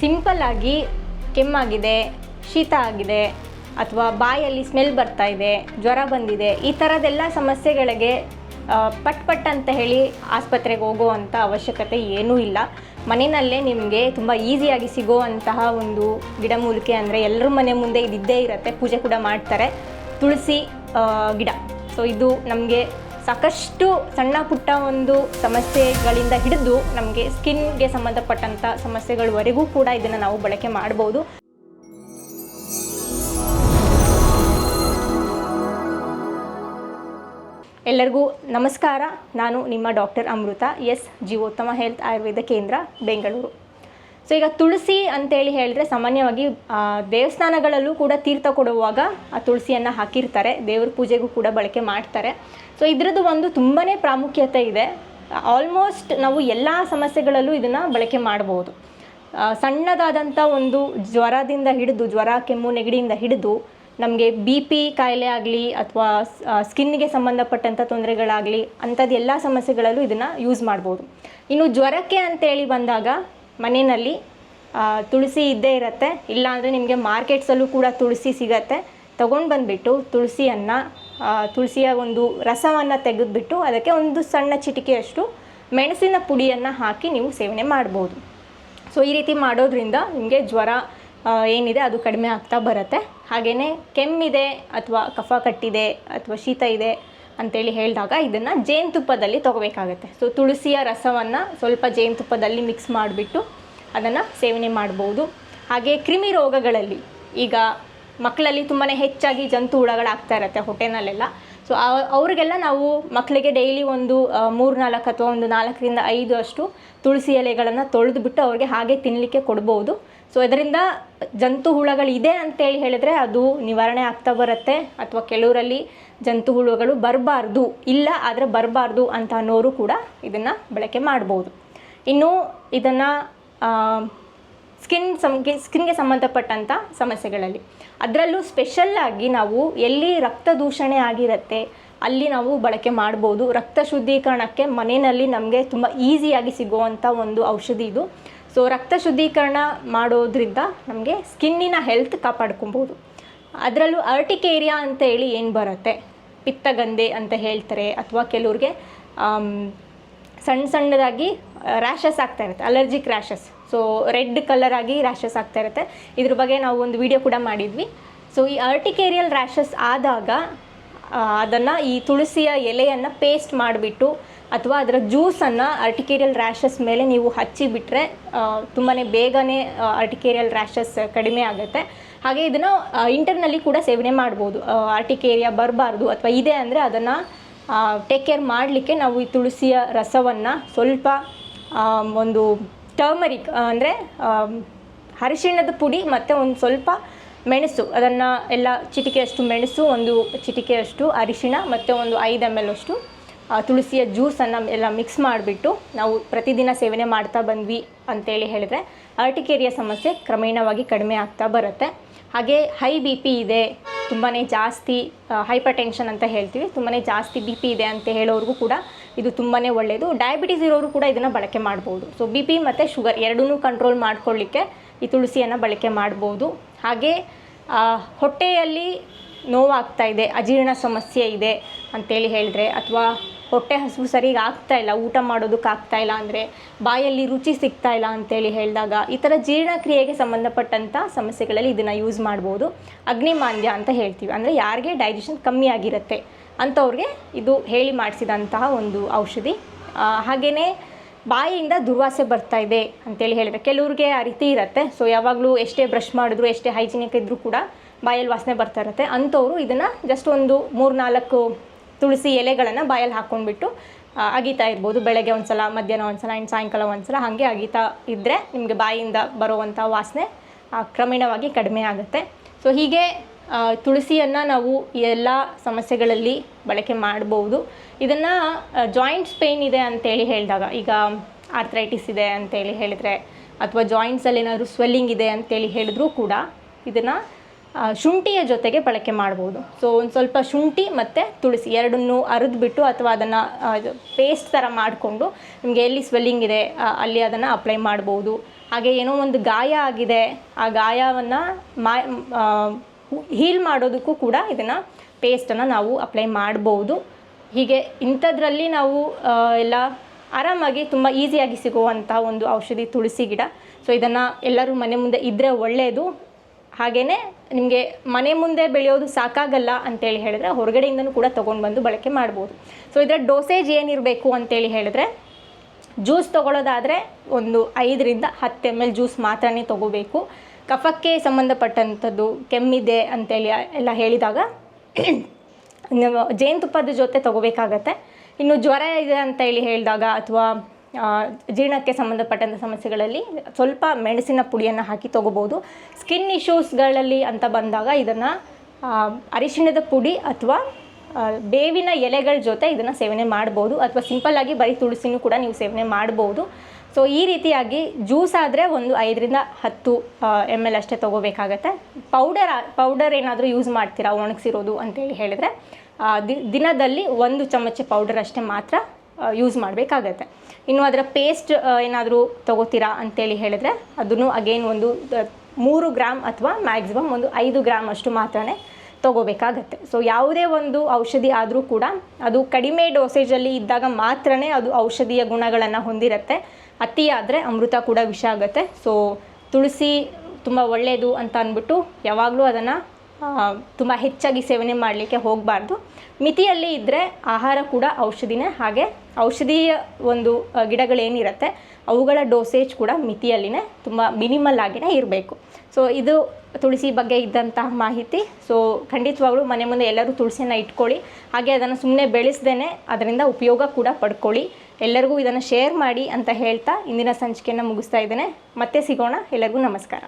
Simple ಆಗಿ ಕೆಮ್ಮಾಗಿದೆ, ಶೀತ ಆಗಿದೆ, ಅಥವಾ ಬಾಯಲ್ಲಿ ಸ್ಮೆಲ್ ಬರ್ತಾ ಇದೆ, ಜ್ವರ ಬಂದಿದೆ, ಈ ಥರದ್ದೆಲ್ಲ ಸಮಸ್ಯೆಗಳಿಗೆ ಪಟ್ ಪಟ್ ಅಂತ ಹೇಳಿ ಆಸ್ಪತ್ರೆಗೆ ಹೋಗುವಂಥ ಅವಶ್ಯಕತೆ ಏನೂ ಇಲ್ಲ. ಮನೆಯಲ್ಲೇ ನಿಮಗೆ ತುಂಬ ಈಸಿಯಾಗಿ ಸಿಗುವಂತಹ ಒಂದು ಗಿಡಮೂಲಿಕೆ ಅಂದರೆ ಎಲ್ಲರ ಮನೆ ಮುಂದೆ ಇದ್ದೇ ಇರುತ್ತೆ, ಪೂಜೆ ಕೂಡ ಮಾಡ್ತಾರೆ. ತುಳಸಿ ಗಿಡ. ಸೊ ಇದು ನಮಗೆ ಸಾಕಷ್ಟು ಸಣ್ಣ ಪುಟ್ಟ ಒಂದು ಸಮಸ್ಯೆಗಳಿಂದ ಹಿಡಿದು ನಮಗೆ ಸ್ಕಿನ್ಗೆ ಸಂಬಂಧಪಟ್ಟಂಥ ಸಮಸ್ಯೆಗಳವರೆಗೂ ಕೂಡ ಇದನ್ನು ನಾವು ಬಳಕೆ ಮಾಡ್ಬೋದು. ಎಲ್ಲರಿಗೂ ನಮಸ್ಕಾರ. ನಾನು ನಿಮ್ಮ doctor Amrita, S. Jeevottama health Ayurveda Kendra, Bengaluru. So ಈಗ ತುಳಸಿ ಅಂತೇಳಿ ಹೇಳಿದ್ರೆ ಸಾಮಾನ್ಯವಾಗಿ ದೇವಸ್ಥಾನಗಳಲ್ಲೂ ಕೂಡ ತೀರ್ಥ ಕೊಡುವಾಗ ಆ ತುಳಸಿಯನ್ನು ಹಾಕಿರ್ತಾರೆ. ದೇವ್ರ ಪೂಜೆಗೂ ಕೂಡ ಬಳಕೆ ಮಾಡ್ತಾರೆ. ಸೊ ಇದರದ್ದು ಒಂದು ತುಂಬಾ ಪ್ರಾಮುಖ್ಯತೆ ಇದೆ. ಆಲ್ಮೋಸ್ಟ್ ನಾವು ಎಲ್ಲ ಸಮಸ್ಯೆಗಳಲ್ಲೂ ಇದನ್ನು ಬಳಕೆ ಮಾಡ್ಬೋದು. ಸಣ್ಣದಾದಂಥ ಒಂದು ಜ್ವರದಿಂದ ಹಿಡಿದು, ಜ್ವರ, ಕೆಮ್ಮು, ನೆಗಡಿಯಿಂದ ಹಿಡಿದು ನಮಗೆ ಬಿ ಪಿ ಕಾಯಿಲೆ ಆಗಲಿ ಅಥವಾ ಸ್ಕಿನ್ಗೆ ಸಂಬಂಧಪಟ್ಟಂಥ ತೊಂದರೆಗಳಾಗಲಿ ಅಂಥದ್ದು ಎಲ್ಲ ಸಮಸ್ಯೆಗಳಲ್ಲೂ ಇದನ್ನು ಯೂಸ್ ಮಾಡ್ಬೋದು. ಇನ್ನು ಜ್ವರಕ್ಕೆ ಅಂತೇಳಿ ಬಂದಾಗ ಮನೆಯಲ್ಲಿ ತುಳಸಿ ಇದ್ದೇ ಇರುತ್ತೆ. ಇಲ್ಲಾಂದರೆ ನಿಮಗೆ ಮಾರ್ಕೆಟ್ಸಲ್ಲೂ ಕೂಡ ತುಳಸಿ ಸಿಗತ್ತೆ. ತೊಗೊಂಡು ಬಂದುಬಿಟ್ಟು ತುಳಸಿಯನ್ನು ತುಳಸಿಯ ಒಂದು ರಸವನ್ನು ತೆಗೆದುಬಿಟ್ಟು ಅದಕ್ಕೆ ಒಂದು ಸಣ್ಣ ಚಿಟಿಕೆಯಷ್ಟು ಮೆಣಸಿನ ಪುಡಿಯನ್ನು ಹಾಕಿ ನೀವು ಸೇವನೆ ಮಾಡ್ಬೋದು. ಸೊ, ಈ ರೀತಿ ಮಾಡೋದ್ರಿಂದ ನಿಮಗೆ ಜ್ವರ ಏನಿದೆ ಅದು ಕಡಿಮೆ ಆಗ್ತಾ ಬರುತ್ತೆ. ಹಾಗೆಯೇ ಕೆಮ್ಮಿದೆ ಅಥವಾ ಕಫ ಕಟ್ಟಿದೆ ಅಥವಾ ಶೀತ ಇದೆ ಅಂತೇಳಿ ಹೇಳಿದಾಗ ಇದನ್ನು ಜೇನುತುಪ್ಪದಲ್ಲಿ ತೊಗೋಬೇಕಾಗತ್ತೆ. ಸೊ ತುಳಸಿಯ ರಸವನ್ನು ಸ್ವಲ್ಪ ಜೇನುತುಪ್ಪದಲ್ಲಿ ಮಿಕ್ಸ್ ಮಾಡಿಬಿಟ್ಟು ಅದನ್ನು ಸೇವನೆ ಮಾಡ್ಬೋದು. ಹಾಗೆ ಕ್ರಿಮಿ ರೋಗಗಳಲ್ಲಿ ಈಗ ಮಕ್ಕಳಲ್ಲಿ ತುಂಬಾ ಹೆಚ್ಚಾಗಿ ಜಂತು ಹುಳಗಳಾಗ್ತಾ ಇರತ್ತೆ ಹೊಟ್ಟೆನಲ್ಲೆಲ್ಲ. ಸೊ ಅವ್ರಿಗೆಲ್ಲ ನಾವು ಮಕ್ಕಳಿಗೆ ಡೈಲಿ ಒಂದು ಮೂರು ನಾಲ್ಕು ಅಥವಾ ಒಂದು ನಾಲ್ಕರಿಂದ ಐದು ಅಷ್ಟು ತುಳಸಿ ಎಲೆಗಳನ್ನು ತೊಳೆದು ಬಿಟ್ಟು ಅವ್ರಿಗೆ ಹಾಗೆ ತಿನ್ನಲಿಕ್ಕೆ ಕೊಡ್ಬೋದು. ಸೊ ಇದರಿಂದ ಜಂತು ಹುಳಗಳಿದೆ ಅಂತೇಳಿ ಹೇಳಿದ್ರೆ ಅದು ನಿವಾರಣೆ ಆಗ್ತಾ ಬರುತ್ತೆ. ಅಥವಾ ಕೆಲವರಲ್ಲಿ ಜಂತು ಹುಳುಗಳು ಬರಬಾರ್ದು, ಇಲ್ಲ ಆದರೆ ಬರಬಾರ್ದು ಅಂತ ಅನ್ನೋರು ಕೂಡ ಇದನ್ನು ಬಳಕೆ ಮಾಡ್ಬೋದು. ಇನ್ನು ಇದನ್ನು ಸ್ಕಿನ್ ಸಮಗೆ ಸ್ಕಿನ್ಗೆ ಸಂಬಂಧಪಟ್ಟಂಥ ಸಮಸ್ಯೆಗಳಲ್ಲಿ. ಅದರಲ್ಲೂ ಸ್ಪೆಷಲ್ಲಾಗಿ ನಾವು ಎಲ್ಲಿ ರಕ್ತ ದೂಷಣೆ ಆಗಿರುತ್ತೆ, ಅಲ್ಲಿ ನಾವು ಬಳಕೆ ಮಾಡ್ಬೋದು. ರಕ್ತ ಶುದ್ಧೀಕರಣಕ್ಕೆ ಮನೆಯಲ್ಲಿ ನಮಗೆ ತುಂಬ ಈಸಿಯಾಗಿ ಸಿಗುವಂಥ ಒಂದು ಔಷಧಿ ಇದು. ಸೊ ರಕ್ತ ಶುದ್ಧೀಕರಣ ಮಾಡೋದ್ರಿಂದ ನಮಗೆ ಸ್ಕಿನ್ನಿನ ಹೆಲ್ತ್ ಕಾಪಾಡ್ಕೊಬೋದು. ಅದರಲ್ಲೂ ಅರ್ಟಿಕೇರಿಯಾ ಅಂತ ಹೇಳಿ ಏನು ಬರುತ್ತೆ? ಪಿತ್ತಗಂಧೆ ಅಂತ ಹೇಳ್ತಾರೆ ಅಥವಾ ಕೆಲವ್ರಿಗೆ ಸಣ್ಣ ಸಣ್ಣದಾಗಿ ರ್ಯಾಷಸ್ ಆಗ್ತಾ ಇರುತ್ತೆ allergic rashes so red colour ಆಗಿ ರ್ಯಾಷಸ್ ಆಗ್ತಾ ಇರುತ್ತೆ. ಇದ್ರ ಬಗ್ಗೆ ನಾವು ಒಂದು ವಿಡಿಯೋ ಕೂಡ ಮಾಡಿದ್ವಿ. ಸೊ ಈ ಅರ್ಟಿಕೇರಿಯಲ್ ರ್ಯಾಷಸ್ ಆದಾಗ ಅದನ್ನು ಈ ತುಳಸಿಯ ಎಲೆಯನ್ನು ಪೇಸ್ಟ್ ಮಾಡಿಬಿಟ್ಟು ಅಥವಾ ಅದರ ಜ್ಯೂಸನ್ನು ಅರ್ಟಿಕೇರಿಯಲ್ ರ್ಯಾಷಸ್ ಮೇಲೆ ನೀವು ಹಚ್ಚಿಬಿಟ್ರೆ ತುಂಬಾ ಬೇಗನೆ ಅರ್ಟಿಕೇರಿಯಲ್ ರ್ಯಾಷಸ್ ಕಡಿಮೆ ಆಗುತ್ತೆ. ಹಾಗೆ ಇದನ್ನು ಇಂಟರ್ನಲ್ಲಿ ಕೂಡ ಸೇವನೆ ಮಾಡ್ಬೋದು. ಆರ್ಟಿಕೇರಿಯಾ ಬರಬಾರ್ದು ಅಥವಾ ಇದೆ ಅಂದರೆ ಅದನ್ನು ಟೇಕ್ ಕೇರ್ ಮಾಡಲಿಕ್ಕೆ ನಾವು ಈ ತುಳಸಿಯ ರಸವನ್ನು ಸ್ವಲ್ಪ ಒಂದು ಟರ್ಮರಿಕ್ ಅಂದರೆ ಅರಿಶಿಣದ ಪುಡಿ ಮತ್ತು ಒಂದು ಸ್ವಲ್ಪ ಮೆಣಸು. ಅದನ್ನು ಎಲ್ಲ ಚಿಟಿಕೆಯಷ್ಟು ಮೆಣಸು, ಒಂದು ಚಿಟಿಕೆಯಷ್ಟು ಅರಿಶಿಣ ಮತ್ತು ಒಂದು ಐದು ಎಂ ಎಲ್ ಅಷ್ಟು ತುಳಸಿಯ ಜ್ಯೂಸನ್ನು ಎಲ್ಲ ಮಿಕ್ಸ್ ಮಾಡಿಬಿಟ್ಟು ನಾವು ಪ್ರತಿದಿನ ಸೇವನೆ ಮಾಡ್ತಾ ಬಂದ್ವಿ ಅಂತೇಳಿ ಹೇಳಿದರೆ ಅರ್ಟಿಕೇರಿಯ ಸಮಸ್ಯೆ ಕ್ರಮೇಣವಾಗಿ ಕಡಿಮೆ ಆಗ್ತಾ ಬರುತ್ತೆ. ಹಾಗೆ ಹೈ ಬಿ ಪಿ ಇದೆ ತುಂಬಾ ಜಾಸ್ತಿ ಹೈಪರ್ ಟೆನ್ಷನ್ ಅಂತ ಹೇಳ್ತೀವಿ ತುಂಬಾ ಜಾಸ್ತಿ ಬಿ ಪಿ ಇದೆ ಅಂತ ಹೇಳೋರಿಗೂ ಕೂಡ ಇದು ತುಂಬಾ ಒಳ್ಳೆಯದು ಡಯಾಬಿಟೀಸ್ ಇರೋರು ಕೂಡ ಇದನ್ನು ಬಳಕೆ ಮಾಡ್ಬೋದು. ಸೊ ಬಿ ಪಿ ಮತ್ತು ಶುಗರ್ ಎರಡನ್ನೂ ಕಂಟ್ರೋಲ್ ಮಾಡ್ಕೊಳ್ಳಿಕ್ಕೆ ಈ ತುಳಸಿಯನ್ನು ಬಳಕೆ ಮಾಡ್ಬೋದು. ಹಾಗೆ ಹೊಟ್ಟೆಯಲ್ಲಿ ನೋವಾಗ್ತಾ ಇದೆ, ಅಜೀರ್ಣ ಸಮಸ್ಯೆ ಇದೆ ಅಂತೇಳಿ ಹೇಳಿದ್ರೆ, ಅಥವಾ ಹೊಟ್ಟೆ ಹಸಿವು ಸರಿಗೆ ಆಗ್ತಾ ಇಲ್ಲ, ಊಟ ಮಾಡೋದಕ್ಕೆ ಆಗ್ತಾ ಇಲ್ಲ ಅಂದರೆ, ಬಾಯಲ್ಲಿ ರುಚಿ ಸಿಗ್ತಾ ಇಲ್ಲ ಅಂತೇಳಿ ಹೇಳಿದಾಗ, ಈ ಥರ ಜೀರ್ಣಕ್ರಿಯೆಗೆ ಸಂಬಂಧಪಟ್ಟಂಥ ಸಮಸ್ಯೆಗಳಲ್ಲಿ ಇದನ್ನು ಯೂಸ್ ಮಾಡ್ಬೋದು. ಅಗ್ನಿಮಾಂದ್ಯ ಅಂತ ಹೇಳ್ತೀವಿ. ಅಂದರೆ ಯಾರಿಗೆ ಡೈಜೆಷನ್ ಕಮ್ಮಿ ಆಗಿರುತ್ತೆ ಅಂಥವ್ರಿಗೆ ಇದು ಹೇಳಿ ಮಾಡಿಸಿದಂತಹ ಒಂದು ಔಷಧಿ. ಹಾಗೆಯೇ ಬಾಯಿಯಿಂದ ದುರ್ವಾಸೆ ಬರ್ತಾ ಇದೆ ಅಂತೇಳಿ ಹೇಳಿದ್ರೆ, ಕೆಲವ್ರಿಗೆ ಆ ರೀತಿ ಇರುತ್ತೆ. ಸೊ ಯಾವಾಗಲೂ ಎಷ್ಟೇ ಬ್ರಷ್ ಮಾಡಿದ್ರು, ಎಷ್ಟೇ ಹೈಜಿನಿಕ್ ಇದ್ದರೂ ಕೂಡ ಬಾಯಲ್ಲಿ ವಾಸನೆ ಬರ್ತಾ ಇರುತ್ತೆ. ಅಂಥವ್ರು ಇದನ್ನು ಜಸ್ಟ್ ಒಂದು ಮೂರು ನಾಲ್ಕು ತುಳಸಿ ಎಲೆಗಳನ್ನು ಬಾಯಲ್ಲಿ ಹಾಕ್ಕೊಂಡ್ಬಿಟ್ಟು ಅಗೀತಾ ಇರ್ಬೋದು. ಬೆಳಗ್ಗೆ ಒಂದು ಸಲ ಮಧ್ಯಾಹ್ನ ಒಂದು ಸಲ ಆ್ಯಂಡ್ ಸಾಯಂಕಾಲ ಒಂದು ಸಲ ಹಾಗೆ ಅಗೀತಾ ಇದ್ದರೆ ನಿಮಗೆ ಬಾಯಿಯಿಂದ ಬರುವಂಥ ವಾಸನೆ ಕ್ರಮೇಣವಾಗಿ ಕಡಿಮೆ ಆಗುತ್ತೆ. ಸೊ ಹೀಗೆ ತುಳಸಿಯನ್ನು ನಾವು ಎಲ್ಲ ಸಮಸ್ಯೆಗಳಲ್ಲಿ ಬಳಕೆ ಮಾಡ್ಬೋದು. ಇದನ್ನು ಜಾಯಿಂಟ್ಸ್ ಪೇಯ್ನ್ ಇದೆ ಅಂತೇಳಿ ಹೇಳಿದಾಗ, ಈಗ ಆರ್ಥ್ರೈಟಿಸ್ ಇದೆ ಅಂತೇಳಿ ಹೇಳಿದರೆ, ಅಥವಾ ಜಾಯಿಂಟ್ಸಲ್ಲಿ ಏನಾದರೂ ಸ್ವೆಲ್ಲಿಂಗ್ ಇದೆ ಅಂತೇಳಿ ಹೇಳಿದ್ರೂ ಕೂಡ ಇದನ್ನು ಶುಂಠಿಯ ಜೊತೆಗೆ ಬಳಕೆ ಮಾಡ್ಬೋದು. ಸೊ ಒಂದು ಸ್ವಲ್ಪ ಶುಂಠಿ ಮತ್ತು ತುಳಸಿ ಎರಡನ್ನು ಅರಿದ್ಬಿಟ್ಟು ಅಥವಾ ಅದನ್ನು ಪೇಸ್ಟ್ ಥರ ಮಾಡಿಕೊಂಡು ನಿಮಗೆ ಎಲ್ಲಿ ಸ್ವೆಲ್ಲಿಂಗ್ ಇದೆ ಅಲ್ಲಿ ಅದನ್ನು ಅಪ್ಲೈ ಮಾಡ್ಬೋದು. ಹಾಗೆ ಏನೋ ಒಂದು ಗಾಯ ಆಗಿದೆ, ಆ ಗಾಯವನ್ನು ಮಾ ಹೀಲ್ ಮಾಡೋದಕ್ಕೂ ಕೂಡ ಇದನ್ನು ಪೇಸ್ಟನ್ನು ನಾವು ಅಪ್ಲೈ ಮಾಡ್ಬೋದು. ಹೀಗೆ ಇಂಥದ್ರಲ್ಲಿ ನಾವು ಎಲ್ಲ ಆರಾಮಾಗಿ ತುಂಬ ಈಸಿಯಾಗಿ ಸಿಗುವಂಥ ಒಂದು ಔಷಧಿ ತುಳಸಿ ಗಿಡ. ಸೊ ಇದನ್ನು ಎಲ್ಲರೂ ಮನೆ ಮುಂದೆ ಇದ್ದರೆ ಒಳ್ಳೆಯದು ಹಾಗೆಯೇ ನಿಮಗೆ ಮನೆ ಮುಂದೆ ಬೆಳೆಯೋದು ಸಾಕಾಗಲ್ಲ ಅಂತೇಳಿ ಹೇಳಿದ್ರೆ ಹೊರಗಡೆಯಿಂದನೂ ಕೂಡ ತೊಗೊಂಡು ಬಂದು ಬಳಕೆ ಮಾಡ್ಬೋದು. ಸೊ ಇದರ ಡೋಸೇಜ್ ಏನಿರಬೇಕು ಅಂತೇಳಿ ಹೇಳಿದ್ರೆ ಜ್ಯೂಸ್ ತೊಗೊಳ್ಳೋದಾದರೆ ಒಂದು ಐದರಿಂದ ಹತ್ತು ಎಂ ಎಲ್ ಜ್ಯೂಸ್ ಮಾತ್ರನೇ ತೊಗೋಬೇಕು. ಕಫಕ್ಕೆ ಸಂಬಂಧಪಟ್ಟಂಥದ್ದು ಕೆಮ್ಮಿದೆ ಅಂತೇಳಿ ಎಲ್ಲ ಹೇಳಿದಾಗ ಜೇನುತುಪ್ಪದ ಜೊತೆ ತೊಗೋಬೇಕಾಗತ್ತೆ. ಇನ್ನು ಜ್ವರ ಇದೆ ಅಂತ ಹೇಳಿ ಹೇಳಿದಾಗ ಅಥವಾ ಜೀರ್ಣಕ್ಕೆ ಸಂಬಂಧಪಟ್ಟಂಥ ಸಮಸ್ಯೆಗಳಲ್ಲಿ ಸ್ವಲ್ಪ ಮೆಣಸಿನ ಪುಡಿಯನ್ನು ಹಾಕಿ ತೊಗೋಬೋದು. ಸ್ಕಿನ್ ಇಶ್ಯೂಸ್ಗಳಲ್ಲಿ ಅಂತ ಬಂದಾಗ ಇದನ್ನು ಅರಿಶಿಣದ ಪುಡಿ ಅಥವಾ ಬೇವಿನ ಎಲೆಗಳ ಜೊತೆ ಇದನ್ನು ಸೇವನೆ ಮಾಡ್ಬೋದು. ಅಥವಾ ಸಿಂಪಲ್ಲಾಗಿ ಬರೀ ತುಳಸಿನೂ ಕೂಡ ನೀವು ಸೇವನೆ ಮಾಡ್ಬೋದು. ಸೊ ಈ ರೀತಿಯಾಗಿ ಜ್ಯೂಸ್ ಆದರೆ ಒಂದು ಐದರಿಂದ ಹತ್ತು ಎಂ ಎಲ್ ಅಷ್ಟೇ ತೊಗೋಬೇಕಾಗತ್ತೆ. ಪೌಡರ್ ಪೌಡರ್ ಏನಾದರೂ ಯೂಸ್ ಮಾಡ್ತೀರಾ ಒಣಗಿಸಿರೋದು ಅಂತೇಳಿ ಹೇಳಿದರೆ ದಿನದಲ್ಲಿ ಒಂದು ಚಮಚ ಪೌಡರ್ ಅಷ್ಟೇ ಮಾತ್ರ ಯೂಸ್ ಮಾಡಬೇಕಾಗತ್ತೆ. ಇನ್ನು ಅದರ ಪೇಸ್ಟ್ ಏನಾದರೂ ತೊಗೋತೀರಾ ಅಂತೇಳಿ ಹೇಳಿದ್ರೆ ಅದನ್ನು ಅಗೇನ್ ಒಂದು ಮೂರು ಗ್ರಾಮ್ ಅಥವಾ ಮ್ಯಾಕ್ಸಿಮಮ್ ಒಂದು ಐದು ಗ್ರಾಮ್ ಅಷ್ಟು ಮಾತ್ರನೇ ತೊಗೋಬೇಕಾಗತ್ತೆ. ಸೊ ಯಾವುದೇ ಒಂದು ಔಷಧಿ ಆದರೂ ಕೂಡ ಅದು ಕಡಿಮೆ ಡೋಸೇಜಲ್ಲಿ ಇದ್ದಾಗ ಮಾತ್ರನೇ ಅದು ಔಷಧಿಯ ಗುಣಗಳನ್ನು ಹೊಂದಿರುತ್ತೆ. ಆದರೆ ಅಮೃತ ಕೂಡ ವಿಷ ಆಗುತ್ತೆ. ಸೊ ತುಳಸಿ ತುಂಬ ಒಳ್ಳೆಯದು ಅಂತ ಅಂದ್ಬಿಟ್ಟು ಯಾವಾಗಲೂ ಅದನ್ನು ತುಂಬ ಹೆಚ್ಚಾಗಿ ಸೇವನೆ ಮಾಡಲಿಕ್ಕೆ ಹೋಗಬಾರ್ದು. ಮಿತಿಯಲ್ಲಿ ಇದ್ದರೆ ಆಹಾರ ಕೂಡ ಔಷಧಿನೇ, ಹಾಗೆ ಔಷಧೀಯ ಒಂದು ಗಿಡಗಳೇನಿರುತ್ತೆ, ಅವುಗಳ ಡೋಸೇಜ್ ಕೂಡ ಮಿತಿಯಲ್ಲಿನೇ ತುಂಬ ಮಿನಿಮಲ್ ಆಗಿನೇ ಇರಬೇಕು. ಸೊ ಇದು ತುಳಸಿ ಬಗ್ಗೆ ಇದ್ದಂತಹ ಮಾಹಿತಿ. ಸೊ ಖಂಡಿತವಾಗ್ಲೂ ಮನೆ ಮುಂದೆ ಎಲ್ಲರೂ ತುಳಸಿಯನ್ನು ಇಟ್ಕೊಳ್ಳಿ. ಹಾಗೆ ಅದನ್ನು ಸುಮ್ಮನೆ ಬೆಳೆಸ್ದೇ ಅದರಿಂದ ಉಪಯೋಗ ಕೂಡ ಪಡ್ಕೊಳ್ಳಿ. ಎಲ್ಲರಿಗೂ ಇದನ್ನು ಶೇರ್ ಮಾಡಿ ಅಂತ ಹೇಳ್ತಾ ಇಂದಿನ ಸಂಚಿಕೆಯನ್ನು ಮುಗಿಸ್ತಾ ಇದ್ದೇನೆ. ಮತ್ತೆ ಸಿಗೋಣ. ಎಲ್ಲರಿಗೂ ನಮಸ್ಕಾರ.